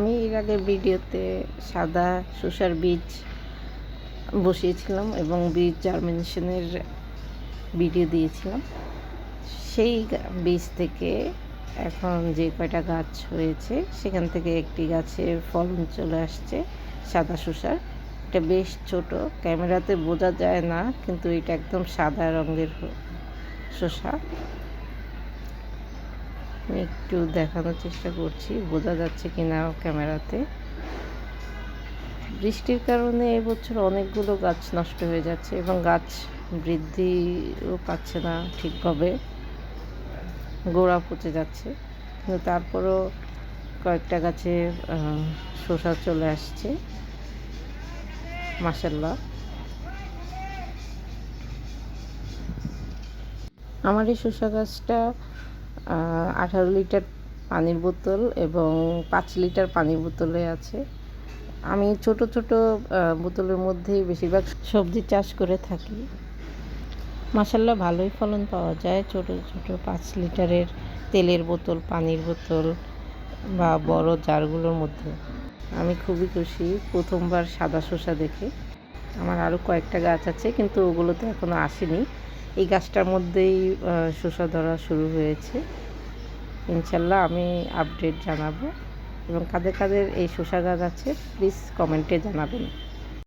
আমি এর আগে ভিডিওতে সাদা শসার বীজ বসিয়েছিলাম এবং বীজ জার্মিনেশনের ভিডিও দিয়েছিলাম। সেই বীজ থেকে এখন যে কয়টা গাছ হয়েছে, সেখান থেকে একটি গাছে ফলন চলে আসছে, সাদা শসার এটা বেশ ছোট, ক্যামেরাতে বোঝা যায় না, কিন্তু এটা একদম সাদা রঙের শসা আমি একটু দেখানোর চেষ্টা করছি, বোঝা যাচ্ছে কিনা ক্যামেরাতে। বৃষ্টির কারণে এবছর অনেকগুলো গাছ নষ্ট হয়ে যাচ্ছে এবং গাছ বৃদ্ধিও পাচ্ছে না ঠিকভাবে। গোড়া পচে যাচ্ছে। কিন্তু তারপরও কয়েকটা গাছে শসা চলে আসছে। মাসাল্লাহ আমার এই শসা গাছটা আঠারো লিটার পানির বোতল এবং পাঁচ লিটার পানির বোতলে আছে। আমি ছোট ছোট বোতলের মধ্যেই বেশিরভাগ সবজি চাষ করে থাকি। মাসাল্লাহ ভালোই ফলন পাওয়া যায়। ছোট ছোট পাঁচ লিটারের তেলের বোতল, পানির বোতল বা বড় জারগুলোর মধ্যে। আমি খুবই খুশি প্রথমবার সাদা শসা দেখে। আমার আরও কয়েকটা গাছ আছে, কিন্তু ওগুলোতে এখনও আসেনি। এই গাছটার মধ্যেই শসা ধরা শুরু হয়েছে। ইনশাল্লাহ আমি আপডেট জানাব। এবং কাদের কাদের এই শসা গাছ আছে প্লিজ কমেন্টে জানাবেন।